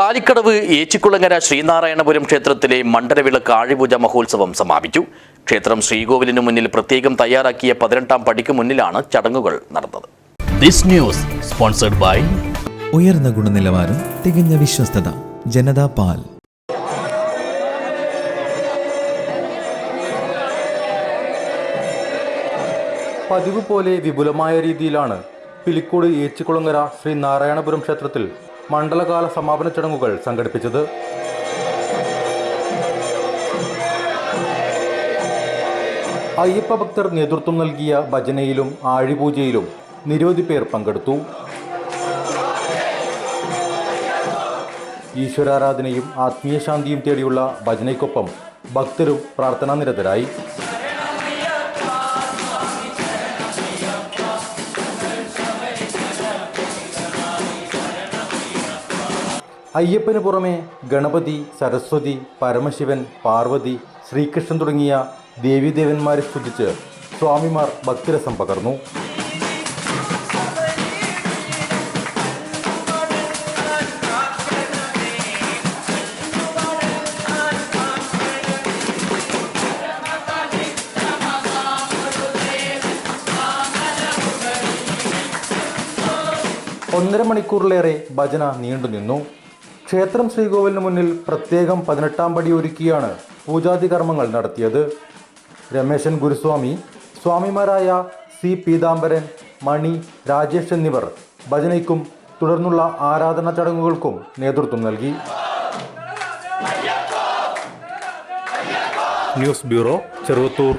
കാലിക്കടവ് ഏച്ചിക്കുളങ്ങര ശ്രീനാരായണപുരം ക്ഷേത്രത്തിലെ മണ്ഡലവിളക്ക് ആഴിപൂജ മഹോത്സവം സമാപിച്ചു. ക്ഷേത്രം ശ്രീകോവിലിനു മുന്നിൽ പ്രത്യേകം തയ്യാറാക്കിയ പതിനെട്ടാം പടിക്ക് മുന്നിലാണ് ചടങ്ങുകൾ നടന്നത്. ദിസ് ന്യൂസ് സ്പോൺസർഡ് ബൈ ഉയർന്ന ഗുണനിലവാരം തികഞ്ഞ വിശ്വസ്തത ജനതാ പാൽ. പതിവ് പോലെ വിപുലമായ രീതിയിലാണ് പിലിക്കോട് ഏച്ചിക്കുളങ്ങര ശ്രീ നാരായണപുരം ക്ഷേത്രത്തിൽ മണ്ഡലകാല സമാപന ചടങ്ങുകൾ സംഘടിപ്പിച്ചത് അയ്യപ്പ ഭക്തർ നേതൃത്വം നൽകിയ ഭജനയിലും ആഴിപൂജയിലും നിരവധി പേർ പങ്കെടുത്തു. ഈശ്വരാരാധനയും ആത്മീയശാന്തിയും തേടിയുള്ള ഭജനയ്ക്കൊപ്പം ഭക്തരും പ്രാർത്ഥനാ അയ്യപ്പന് പുറമെ ഗണപതി സരസ്വതി പരമശിവൻ പാർവതി ശ്രീകൃഷ്ണൻ തുടങ്ങിയ ദേവീദേവന്മാരെ സ്തുതിച്ച് സ്വാമിമാർ ഭക്തിരസം പകർന്നു. ഒന്നര മണിക്കൂറിലേറെ ഭജന നീണ്ടുനിന്നു. ക്ഷേത്രം ശ്രീകോവിലിന് മുന്നിൽ പ്രത്യേകം പതിനെട്ടാം പടി ഒരുക്കിയാണ് പൂജാതി കർമ്മങ്ങൾ നടത്തിയത്. രമേശൻ ഗുരുസ്വാമി സ്വാമിമാരായ സി പീതാംബരൻ മണി രാജേഷ് എന്നിവർ ഭജനയ്ക്കും തുടർന്നുള്ള ആരാധനാ ചടങ്ങുകൾക്കും നേതൃത്വം നൽകി. News bureau Cheruvathur.